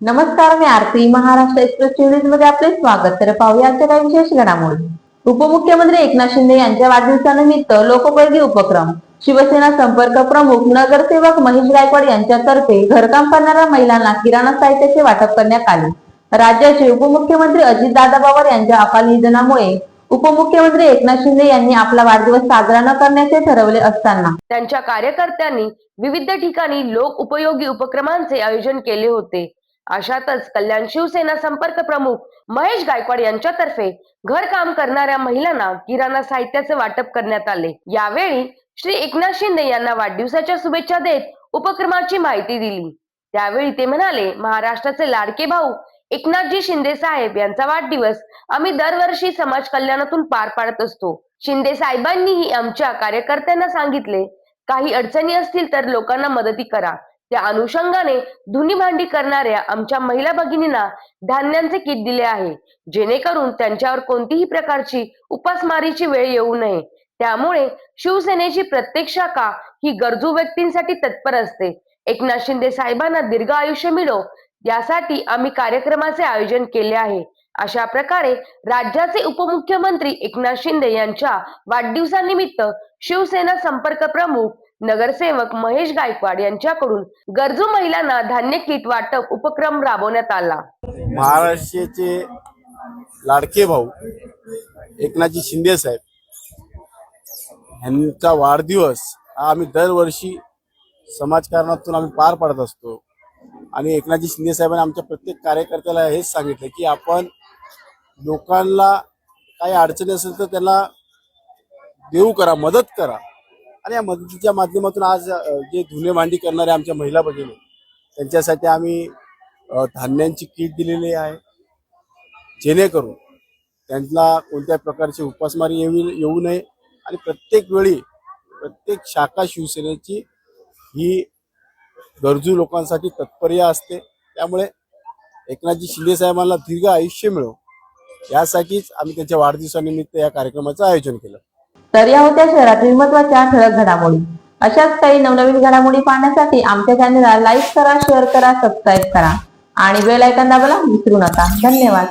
नमस्कार मी आरती. महाराष्ट्र एक्सप्रेस न्यूजमध्ये आपले स्वागत. तर पाहूया आजच्या काही विशेष घडामोडी. उपमुख्यमंत्री एकनाथ शिंदे यांच्या वाढदिवसानिमित्त लोकोपयोगी उपक्रम. शिवसेना संपर्क प्रमुख नगरसेवक महेश गायकवाड यांच्यातर्फे घरकाम करणाऱ्या महिलांना किराणा साहित्याचे वाटप करण्यात आले. राज्याचे उपमुख्यमंत्री अजितदादा पवार यांच्या अकाल निधनामुळे उपमुख्यमंत्री एकनाथ शिंदे यांनी आपला वाढदिवस साजरा न करण्याचे ठरवले असताना. त्यांच्या कार्यकर्त्यांनी विविध ठिकाणी लोक उपयोगी उपक्रमांचे आयोजन केले होते. अशातच कल्याण शिवसेना संपर्क प्रमुख महेश गायकवाड यांच्यातर्फे घर काम करणाऱ्या महिलांना किराणा साहित्याचे वाटप करण्यात आले. यावेळी श्री एकनाथ शिंदे यांना वाढदिवसाच्या शुभेच्छा देत उपक्रमाची माहिती दिली. त्यावेळी ते म्हणाले महाराष्ट्राचे लाडके भाऊ एकनाथजी शिंदे साहेब यांचा वाढदिवस आम्ही दरवर्षी समाज कल्याणातून पार पाडत असतो. शिंदे साहेबांनीही आमच्या कार्यकर्त्यांना सांगितले काही अडचणी असतील तर लोकांना मदती करा. त्या अनुषंगाने धुनी भांडी करणाऱ्या आमच्या महिला भगिनींना धान्यांचे किट दिले आहे. जेणेकरून त्यांच्यावर कोणतीही प्रकारची उपासमारीची वेळ येऊ नये. त्यामुळे शिवसेनेची प्रत्येक शाखा ही गरजू व्यक्तींसाठी तत्पर असते. एकनाथ शिंदे साहेबांना दीर्घ आयुष्य मिळो यासाठी आम्ही कार्यक्रमाचे आयोजन केले आहे. अशा प्रकारे राज्याचे उपमुख्यमंत्री एकनाथ शिंदे यांच्या वाढदिवसानिमित्त शिवसेना संपर्क प्रमुख नगरसेवक महेश गायकवाड यांच्याकडून गरजू महिलांना धान्य किट वाटप उपक्रम राबवण्यात आला. महाराष्ट्राचे लाडके भाऊ एकनाथजी शिंदे साहेब यांचा वाढदिवस हा आम्ही दरवर्षी समाजकारणातून आम्ही पार पाडत असतो. आणि एकनाथजी शिंदे साहेबांनी आमच्या प्रत्येक कार्यकर्त्याला हेच सांगितलं की आपण लोकांना काही अडचणी असेल तर त्यांना देऊ करा मदत करा. आणि या मदतीच्या माध्यमातून आज जे धुणे भांडी करणारे आमच्या महिला भगिनी त्यांच्यासाठी आम्ही धान्यांची किट दिलेली आहे. जेणेकरून त्यांना कोणत्या प्रकारची उपासमारी येऊ येऊ नये. आणि प्रत्येक वेळी प्रत्येक शाखा शिवसेनेची ही गरजू लोकांसाठी तत्पर्य असते. त्यामुळे एकनाथजी शिंदे साहेबांना दीर्घ आयुष्य मिळो. यासाठीच आम्ही त्यांच्या वाढदिवसानिमित्त या कार्यक्रमाचं आयोजन केलं. तर या होत्या शहरातील महत्त्वाच्या ठळक घडामोडी. अशाच काही नवनवीन घडामोडी पाहण्यासाठी आमच्या चॅनलला लाईक करा शेअर करा सबस्क्राईब करा. आणि बेल आयकॉन दाबायला विसरू नका. धन्यवाद.